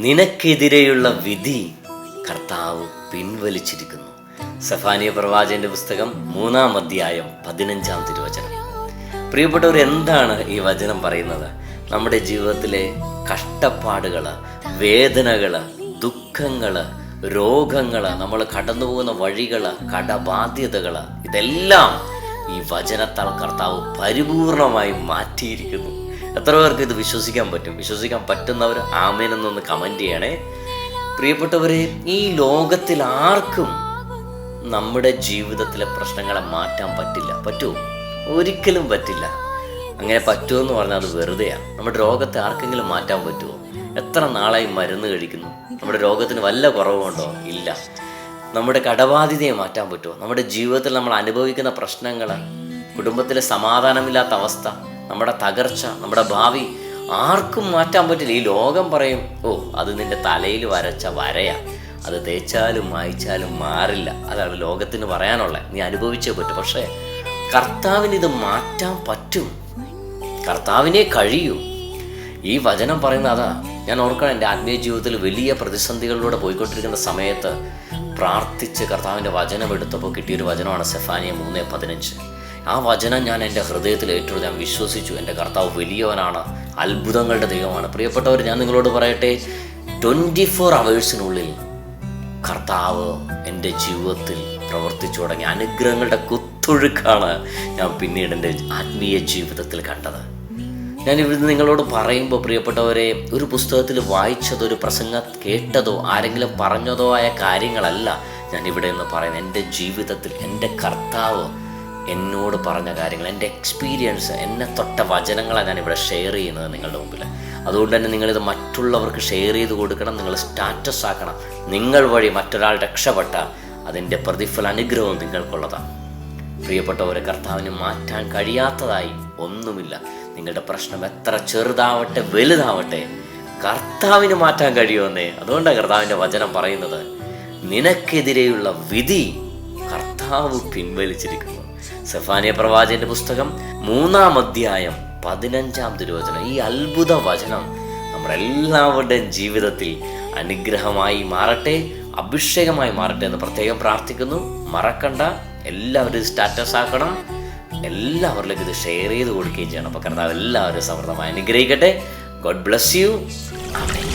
നിനക്കെതിരെയുള്ള വിധി കർത്താവ് പിൻവലിച്ചിരിക്കുന്നു. സഫാനിയ പ്രവാചകന്റെ പുസ്തകം മൂന്നാം അധ്യായം പതിനഞ്ചാം തിരുവചനം. പ്രിയപ്പെട്ടവർ എന്താണ് ഈ വചനം പറയുന്നത്? നമ്മുടെ ജീവിതത്തിലെ കഷ്ടപ്പാടുകൾ വേദനകൾ ദുഃഖങ്ങൾ രോഗങ്ങൾ നമ്മൾ കടന്നു പോകുന്ന വഴികൾ കടബാധ്യതകൾ ഇതെല്ലാം ഈ വചനത്താൽ കർത്താവ് പരിപൂർണമായി മാറ്റിയിരിക്കുന്നു. എത്ര പേർക്ക് ഇത് വിശ്വസിക്കാൻ പറ്റും? വിശ്വസിക്കാൻ പറ്റുന്നവർ ആമേനെന്നൊന്ന് കമന്റ് ചെയ്യണേ. പ്രിയപ്പെട്ടവരെ ഈ ലോകത്തിൽ ആർക്കും നമ്മുടെ ജീവിതത്തിലെ പ്രശ്നങ്ങളെ മാറ്റാൻ പറ്റില്ല. പറ്റുമോ ഒരിക്കലും പറ്റില്ല. അങ്ങനെ പറ്റുമെന്ന് പറഞ്ഞാൽ അത് വെറുതെയാണ് നമ്മുടെ രോഗത്തെ ആർക്കെങ്കിലും മാറ്റാൻ പറ്റുമോ എത്ര നാളായി മരുന്ന് കഴിക്കുന്നു? നമ്മുടെ രോഗത്തിന് വല്ല കുറവുണ്ടോ? ഇല്ല. നമ്മുടെ കടബാധ്യതയെ മാറ്റാൻ പറ്റുമോ നമ്മുടെ ജീവിതത്തിൽ നമ്മൾ അനുഭവിക്കുന്ന പ്രശ്നങ്ങൾ കുടുംബത്തിലെ സമാധാനമില്ലാത്ത അവസ്ഥ നമ്മുടെ തകർച്ച നമ്മുടെ ഭാവി ആർക്കും മാറ്റാൻ പറ്റില്ല. ഈ ലോകം പറയും ഓ അത് നിന്റെ തലയിൽ വരച്ച വരയാ. അത് തേച്ചാലും മായിച്ചാലും മാറില്ല. അതാണ് ലോകത്തിന് പറയാനുള്ളത്. നീ അനുഭവിച്ചേ പറ്റും. പക്ഷേ കർത്താവിന് ഇത് മാറ്റാൻ പറ്റും. കർത്താവിനെ കഴിയൂ. ഈ വചനം പറയുന്ന അതാ. ഞാൻ ഓർക്കണം എന്റെ ആത്മീയ ജീവിതത്തിൽ വലിയ പ്രതിസന്ധികളിലൂടെ പോയിക്കൊണ്ടിരിക്കുന്ന സമയത്ത് പ്രാർത്ഥിച്ച് കർത്താവിന്റെ വചനം എടുത്തപ്പോൾ കിട്ടിയൊരു വചനമാണ് സെഫാനിയ മൂന്ന് പതിനഞ്ച്. ആ വചനം ഞാൻ എന്റെ ഹൃദയത്തിൽ ഏറ്റവും ഞാൻ വിശ്വസിച്ചു. എന്റെ കർത്താവ് വലിയവനാണ് അത്ഭുതങ്ങളുടെ ദൈവമാണ്. പ്രിയപ്പെട്ടവർ ഞാൻ നിങ്ങളോട് പറയട്ടെ ട്വന്റി ഫോർ അവേഴ്സിനുള്ളിൽ കർത്താവ് എന്റെ ജീവിതത്തിൽ പ്രവർത്തിച്ചു തുടങ്ങി. അനുഗ്രഹങ്ങളുടെ കുത്തൊഴുക്കാണ് ഞാൻ പിന്നീട് എന്റെ ആത്മീയ ജീവിതത്തിൽ കണ്ടത്. ഞാൻ ഇവിടുന്ന് നിങ്ങളോട് പറയുമ്പോൾ പ്രിയപ്പെട്ടവരെ ഒരു പുസ്തകത്തിൽ വായിച്ചതോ ഒരു പ്രസംഗം കേട്ടതോ ആരെങ്കിലും പറഞ്ഞതോ ആയ കാര്യങ്ങളല്ല ഞാൻ ഇവിടെ നിന്ന് പറയുന്നത്. എന്റെ ജീവിതത്തിൽ എന്റെ കർത്താവ് എന്നോട് പറഞ്ഞ കാര്യങ്ങൾ എന്റെ എക്സ്പീരിയൻസ് എന്നെ തൊട്ട വചനങ്ങളാണ് ഞാൻ ഇവിടെ ഷെയർ ചെയ്യുന്നത് നിങ്ങളുടെ മുമ്പിൽ അതുകൊണ്ട് തന്നെ നിങ്ങളിത് മറ്റുള്ളവർക്ക് ഷെയർ ചെയ്ത് കൊടുക്കണം നിങ്ങൾ സ്റ്റാറ്റസ് ആക്കണം. നിങ്ങൾ വഴി മറ്റൊരാൾ രക്ഷപ്പെട്ട അതിന്റെ പ്രതിഫല അനുഗ്രഹവും നിങ്ങൾക്കുള്ളതാണ്. പ്രിയപ്പെട്ടവരെ കർത്താവിന് മാറ്റാൻ കഴിയാത്തതായി ഒന്നുമില്ല. നിങ്ങളുടെ പ്രശ്നം എത്ര ചെറുതാവട്ടെ വലുതാവട്ടെ കർത്താവിന് മാറ്റാൻ കഴിയുമെന്നേ. അതുകൊണ്ടാണ് കർത്താവിന്റെ വചനം പറയുന്നത് നിനക്കെതിരെയുള്ള വിധി കർത്താവ് പിൻവലിച്ചിരിക്കുന്നു. സെഫാനിയ പ്രവാചകന്റെ പുസ്തകം മൂന്നാം അധ്യായം പതിനഞ്ചാം തിരുവചനം. ഈ അത്ഭുത വചനം നമ്മളെല്ലാവരുടെയും ജീവിതത്തിൽ അനുഗ്രഹമായി മാറട്ടെ അഭിഷേകമായി മാറട്ടെ എന്ന് പ്രത്യേകം പ്രാർത്ഥിക്കുന്നു. മറക്കണ്ട എല്ലാവരും സ്റ്റാറ്റസ് ആക്കണം. എല്ലാവരിലേക്കും ഇത് ഷെയർ ചെയ്ത് കൊടുക്കുകയും ചെയ്യണം. അപ്പോൾ കർത്താവ് എല്ലാവരും സമൃദ്ധമായി അനുഗ്രഹിക്കട്ടെ. God bless you. ആമേൻ.